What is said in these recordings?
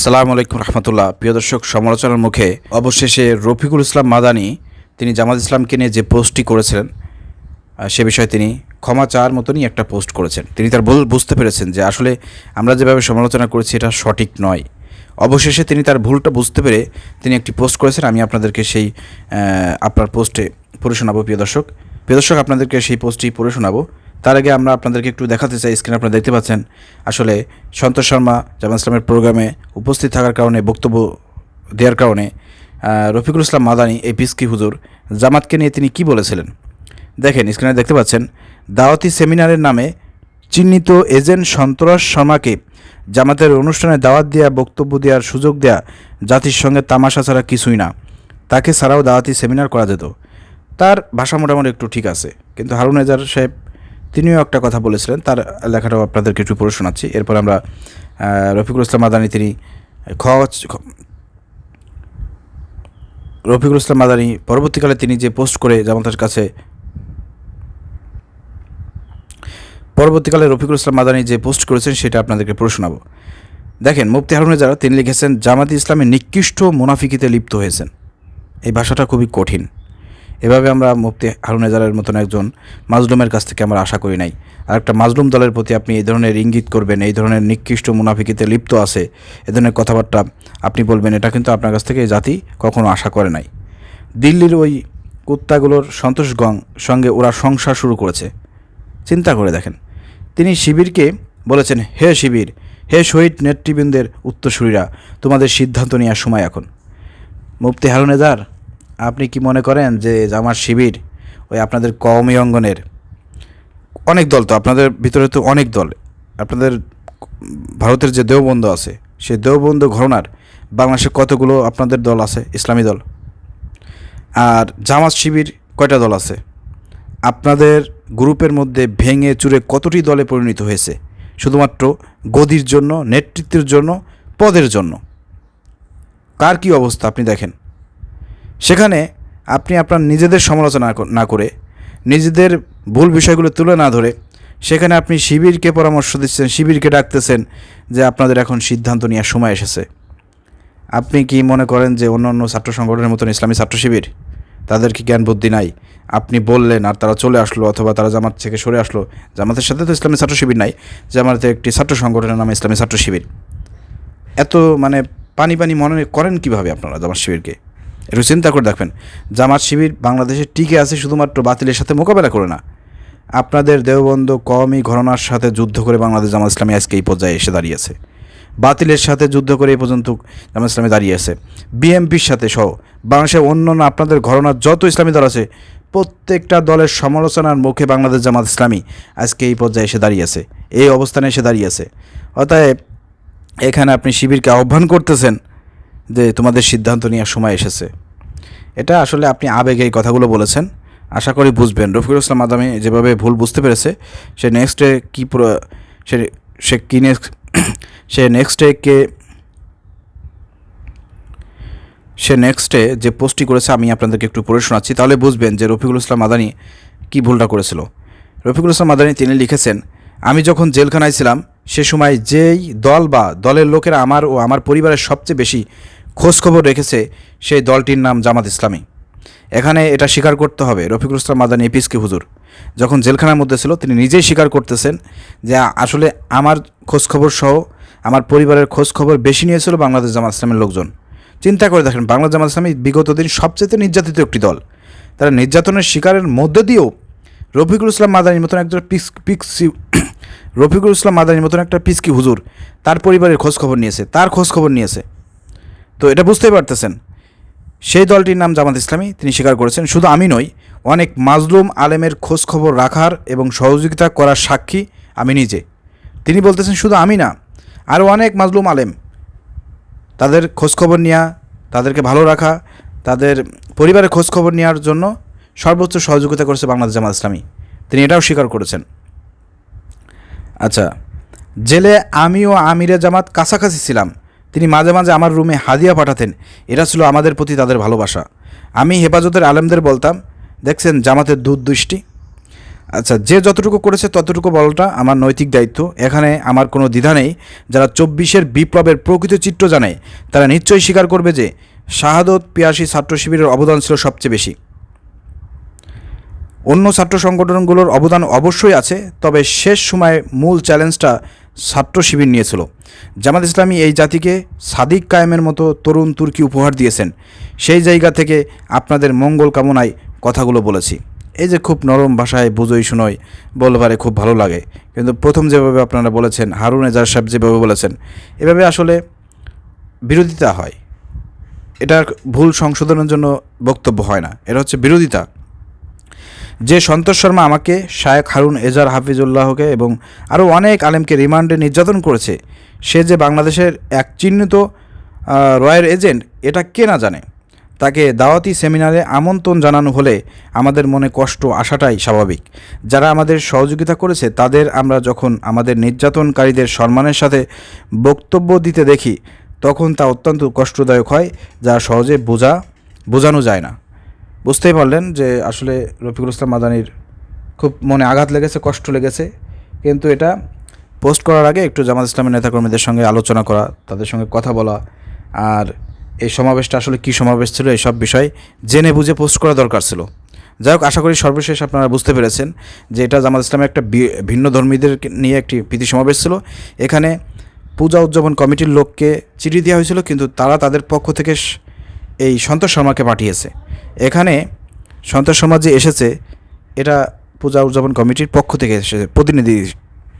আসসালামু আলাইকুম রহমতুল্লাহ। প্রিয় দর্শক, সমালোচনার মুখে অবশেষে রফিকুল ইসলাম মাদানি, তিনি জামাত ইসলামকে নিয়ে যে পোস্টটি করেছিলেন সে বিষয়ে তিনি ক্ষমা চাওয়ার মতনই একটা পোস্ট করেছেন। তিনি তার বুঝতে পেরেছেন যে আসলে আমরা যেভাবে সমালোচনা করেছি, এটা সঠিক নয়। অবশেষে তিনি তার ভুলটা বুঝতে পেরে তিনি একটি পোস্ট করেছেন, আমি আপনাদেরকে সেই আপনার পোস্টে পড়ে শোনাবো, প্রিয় দর্শক। প্রিয় দর্শক, আপনাদেরকে সেই পোস্টটি পড়ে শোনাবো। তার আগে আমরা আপনাদেরকে একটু দেখাতে চাই স্ক্রিনে আপনারা দেখতে পাচ্ছেন, আসলে সন্তোষ শর্মা জামাত ইসলামের প্রোগ্রামে উপস্থিত থাকার কারণে, বক্তব্য দেওয়ার কারণে রফিকুল ইসলাম মাদানি এই পিসকি হুজুর, জামাতকে নিয়ে তিনি কি বলেছিলেন? দেখেন স্ক্রিনে দেখতে পাচ্ছেন, দাওয়াতি সেমিনারের নামে চিহ্নিত এজেন্ট সন্তোষ শর্মাকে জামাতের অনুষ্ঠানে দাওয়াত দেওয়া বক্তব্য দেওয়ার সুযোগ দেয়া জাতির সঙ্গে তামাশা ছাড়া কিছুই না। তাকে ছাড়াও দাওয়াতি সেমিনার করা যেত। তার ভাষা মোটামুটি একটু ঠিক আছে, কিন্তু হারুন এজার সাহেব তিনিও একটা কথা বলেছিলেন, তার লেখাটাও আপনাদেরকে একটু পড়ে শোনাচ্ছি। এরপর আমরা রফিকুল ইসলাম মাদানি, তিনি খ- রফিকুল ইসলাম মাদানি, পরবর্তীকালে তিনি যে পোস্ট করে জামাতের কাছে, পরবর্তীকালে রফিকুল ইসলাম মাদানি যে পোস্ট করেছেন, সেটা আপনাদেরকে পড়ে শোনাবো। দেখেন, মুফতি হারুন যারা তিনি লিখেছেন, জামাতি ইসলামে নিকৃষ্ট মুনাফিকিতে লিপ্ত হয়েছেন। এই ভাষাটা খুবই কঠিন। এভাবে আমরা মুফতি হারুন এজারের মতন একজন মাজলুমের কাছ থেকে আমরা আশা করি নাই। আর একটা মাজলুম দলের প্রতি আপনি এই ধরনের ইঙ্গিত করবেন, এই ধরনের নিকৃষ্ট মুনাফিকিতে লিপ্ত আছে, এ ধরনের কথাবার্তা আপনি বলবেন, এটা কিন্তু আপনার কাছ থেকে জাতি কখনো আশা করে নাই। দিল্লির ওই কুত্তাগুলোর সন্তোষগং সঙ্গে ওরা সংসার শুরু করেছে। চিন্তা করে দেখেন। তিনি শিবিরকে বলেছেন, হে শিবির, হে শহীদ নেতৃবৃন্দের উত্তরসূরিরা, তোমাদের সিদ্ধান্ত নেওয়ার সময় এখন। মুফতি হারুনেদার আপনি কি মনে করেন যে আমার শিবির ওই আপনাদের কওমি অঙ্গনের অনেক দল তো, আপনাদের ভিতরে তো অনেক দল, আপনাদের ভারতের যে দেওবন্ধ আছে, সেই দেওবন্ধ ঘরনার বাংলাদেশে কতগুলো আপনাদের দল আছে, ইসলামী দল? আর জামাত শিবির কয়টা দল আছে? আপনাদের গ্রুপের মধ্যে ভেঙে চুরে কতটি দলে পরিণত হয়েছে? শুধুমাত্র গদির জন্য, নেতৃত্বের জন্য, পদের জন্য। কার কি অবস্থা আপনি দেখেন? সেখানে আপনি আপনার নিজেদের সমালোচনা না করে, নিজেদের ভুল বিষয়গুলো তুলে না ধরে, সেখানে আপনি শিবিরকে পরামর্শ দিচ্ছেন, শিবিরকে ডাকতেছেন যে আপনাদের এখন সিদ্ধান্ত নেওয়ার সময় এসেছে। আপনি কি মনে করেন যে অন্য অন্য ছাত্র সংগঠনের মতন ইসলামী ছাত্র শিবির, তাদের কি জ্ঞান বুদ্ধি নাই? আপনি বললেন আর তারা চলে আসলো অথবা তারা জামাত থেকে সরে আসলো, জামাতের সাথে তো ইসলামী ছাত্র শিবির নাই, জামাতে একটি ছাত্র সংগঠনের নাম ইসলামী ছাত্র শিবির। এত মানে পানি পানি মনে করেন কীভাবে আপনারা জামাত শিবিরকে? একটু চিন্তা করে দেখবেন। জামাত শিবির বাংলাদেশে টিকে আছে শুধুমাত্র বাতিলের সাথে মোকাবেলা করে না। আপনাদের দেওবন্ধ কমই ঘটনার সাথে যুদ্ধ করে বাংলাদেশ জামাত ইসলামী আজকে এই পর্যায়ে এসে দাঁড়িয়েছে। বাতিলের সাথে যুদ্ধ করে এই পর্যন্ত জামাত ইসলামী দাঁড়িয়ে আছে বিএমপির সাথে সহ বাংলাদেশের অন্য আপনাদের ঘরনার যত ইসলামী দল আছে, প্রত্যেকটা দলের সমালোচনার মুখে বাংলাদেশ জামাত ইসলামী আজকে এই পর্যায়ে এসে দাঁড়িয়েছে। এই অবস্থানে এসে দাঁড়িয়েছে। অতএব এখানে আপনি শিবিরকে আহ্বান করতেছেন যে তোমাদের সিদ্ধান্ত নেওয়ার সময় এসেছে। এটা আসলে আপনি আবেগে এই কথাগুলো বলেছেন। আশা করি বুঝবেন। রফিকুল ইসলাম আদামি যেভাবে ভুল বুঝতে পেরেছে, সে নেক্সটে কী সে সে কী নেক্সট সে নেক্সটে কে, সে নেক্সটে যে পোস্টটি করেছে, আমি আপনাদেরকে একটু পড়ে শোনাচ্ছি। তাহলে বুঝবেন যে রফিকুল ইসলাম আদানি কী ভুলটা করেছিল। রফিকুল ইসলাম আদানি তিনি লিখেছেন, আমি যখন জেলখানায় ছিলাম, সে সময় যেই দল বা দলের লোকেরা আমার ও আমার পরিবারের সবচেয়ে বেশি খোঁজখবর রেখেছে সেই দলটির নাম জামাত ইসলামী। এখানে এটা স্বীকার করতে হবে, রফিকুল ইসলাম মাদানী এপিসকে হুজুর। যখন জেলখানার মধ্যে ছিল, তিনি নিজেই স্বীকার করতেছেন যে আসলে আমার খোঁজখবর সহ আমার পরিবারের খোঁজখবর বেশি নিয়েছিল বাংলাদেশ জামাত ইসলামের লোকজন। চিন্তা করে দেখেন, বাংলাদেশ জামাত ইসলামী বিগত দিন সবচেয়ে নির্যাতিত একটি দল। তারা নির্যাতনের শিকারের মধ্যে দিয়েও রফিকুল ইসলাম মাদানির মতন একজন পিস পিক্সি রফিকুল ইসলাম মাদানির মতন একটা পিসকি হুজুর তার পরিবারের খোঁজখবর নিয়েছে, তার খোঁজখবর নিয়েছে। তো এটা বুঝতেই পারতেছেন। সেই দলটির নাম জামাত ইসলামী, তিনি স্বীকার করেছেন। শুধু আমি নই, অনেক মাজলুম আলেমের খোঁজ খবর রাখার এবং সহযোগিতা করার সাক্ষী আমি নিজে। তিনি বলতেছেন, শুধু আমি না, আরও অনেক মাজলুম আলেম। তাদের খোঁজখবর নেওয়া তাদেরকে ভালো রাখা, তাদের পরিবারের খোঁজখবর নেওয়ার জন্য সর্বোচ্চ সহযোগিতা করেছে বাংলাদেশ জামাত ইসলামী। তিনি এটাও স্বীকার করেছেন। আচ্ছা জেলে আমি ও আমিরে জামাত কাছাকাছি ছিলাম। তিনি মাঝে মাঝে আমার রুমে হাদিয়া পাঠাতেন। এটা ছিল আমাদের প্রতি তাদের ভালোবাসা। আমি হেফাজতের আলেমদের বলতাম, দেখছেন, জামাতের দূরদৃষ্টি? আচ্ছা যে যতটুকু করেছে ততটুকু বলাটা আমার নৈতিক দায়িত্ব। এখানে আমার কোনো দ্বিধা নেই। যারা চব্বিশের বিপ্লবের প্রকৃত চিত্র জানে, তারা নিশ্চয়ই স্বীকার করবে যে শাহাদত পিয়াসী ছাত্র শিবিরের অবদান ছিল সবচেয়ে বেশি। অন্য ছাত্র সংগঠনগুলোর অবদান অবশ্যই আছে, তবে শেষ সময়ে মূল চ্যালেঞ্জটা ছাত্র শিবির নিয়েছিল। জামাত ইসলামী এই জাতিকে সাদিক কায়েমের মতো তরুণ তুর্কি উপহার দিয়েছেন। সেই জায়গা থেকে আপনাদের মঙ্গল কামনায় কথাগুলো বলেছি। এই যে খুব নরম ভাষায় বুঝোই শুনোই, বলবারে খুব ভালো লাগে। কিন্তু প্রথম যেভাবে আপনারা বলেছেন, হারুন এজার সাহেব যেভাবে বলেছেন, এভাবে আসলে বিরোধিতা হয়। এটার ভুল সংশোধনের জন্য বক্তব্য হয় না। এটা হচ্ছে বিরোধিতা। যে সন্তোষ শর্মা আমাকে শায়েখ হারুন, এজার হাফিজুল্লাহকে এবং আরও অনেক আলেমকে রিমান্ডে নির্যাতন করেছে, সে যে বাংলাদেশের এক চিহ্নিত রয়ের এজেন্ট, এটা কে না জানে? তাকে দাওয়াতি সেমিনারে আমন্ত্রণ জানানো হলে আমাদের মনে কষ্ট আসাটাই স্বাভাবিক। যারা আমাদের সহযোগিতা করেছে, তাদের আমরা যখন আমাদের নির্যাতনকারীদের সম্মানের সাথে বক্তব্য দিতে দেখি, তখন তা অত্যন্ত কষ্টদায়ক হয়, যা সহজে বোঝা, বোঝানো যায় না। বুঝতেই পারলেন যে আসলে রফিকুল ইসলাম মাদানির খুব মনে আঘাত লেগেছে, কষ্ট লেগেছে। কিন্তু এটা পোস্ট করার আগে একটু জামাত ইসলামের নেতাকর্মীদের সঙ্গে আলোচনা করা, তাদের সঙ্গে কথা বলা, আর এই সমাবেশটা আসলে কী সমাবেশ ছিল এইসব বিষয় জেনে বুঝে পোস্ট করা দরকার ছিল। যাই হোক, আশা করি সর্বশেষ আপনারা বুঝতে পেরেছেন যে এটা জামাত ইসলামের একটা ভিন্ন ধর্মীদের নিয়ে একটি প্রীতি সমাবেশ ছিল। এখানে পূজা উদযাপন কমিটির লোককে চিঠি দেওয়া হয়েছিল, কিন্তু তারা তাদের পক্ষ থেকে এই সন্তোষ শর্মাকে পাঠিয়েছে। এখানে সন্তোষ শর্মা যে এসেছে, এটা পূজা উদযাপন কমিটির পক্ষ থেকে এসেছে প্রতিনিধি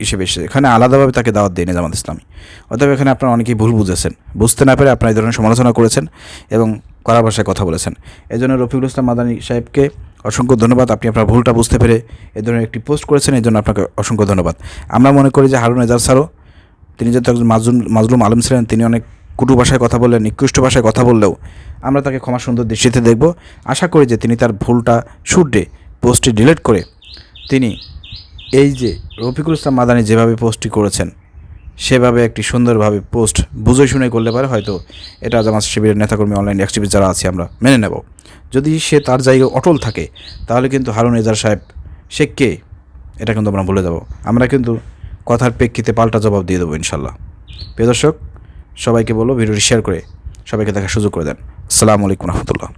হিসেবে এসেছে। এখানে আলাদাভাবে তাকে দাওয়াত দেয়নি জামাত ইসলামী। অতএব এখানে আপনারা অনেকেই ভুল বুঝেছেন। বুঝতে না পেরে আপনারা এই ধরনের সমালোচনা করেছেন এবং কড়া ভাষায় কথা বলেছেন। এই জন্য রফিকুল ইসলাম মাদানী সাহেবকে অসংখ্য ধন্যবাদ। আপনি আপনার ভুলটা বুঝতে পেরে এই ধরনের একটি পোস্ট করেছেন এই জন্য আপনাকে অসংখ্য ধন্যবাদ। আমরা মনে করি যে হারুন এজার স্যারও, তিনি যেহেতু একজন মাজলুম মাজলুম আলম ছিলেন, তিনি অনেক কুটু ভাষায় কথা বললেন, নিকৃষ্ট ভাষায় কথা বললেও আমরা তাকে ক্ষমা সুন্দর দৃষ্টিতে দেখব। আশা করি যে তিনি তার ভুলটা শুডে পোস্টটি ডিলিট করে তিনি এই যে রফিকুল ইসলাম মাদানি যেভাবে পোস্টটি করেছেন, সেভাবে একটি সুন্দরভাবে পোস্ট বুঝে শুনে করলে পারে, হয়তো এটা জামাত শিবিরের নেতাকর্মী, অনলাইন অ্যাক্টিভিস্ট যারা আছে, আমরা মেনে নেব। যদি সে তার জায়গায় অটল থাকে, তাহলে কিন্তু হারুন এজার সাহেব, সে কে? এটা কিন্তু আমরা বলে যাব আমরা কিন্তু কথার প্রেক্ষিতে পাল্টা জবাব দিয়ে দেবো ইনশাল্লাহ। প্রিয় দর্শক সবাইকে বলো ভিডিওটি শেয়ার করে সবাইকে দেখার সুযোগ করে দেন। আসসালামু আলাইকুম রহমতুল্লাহ।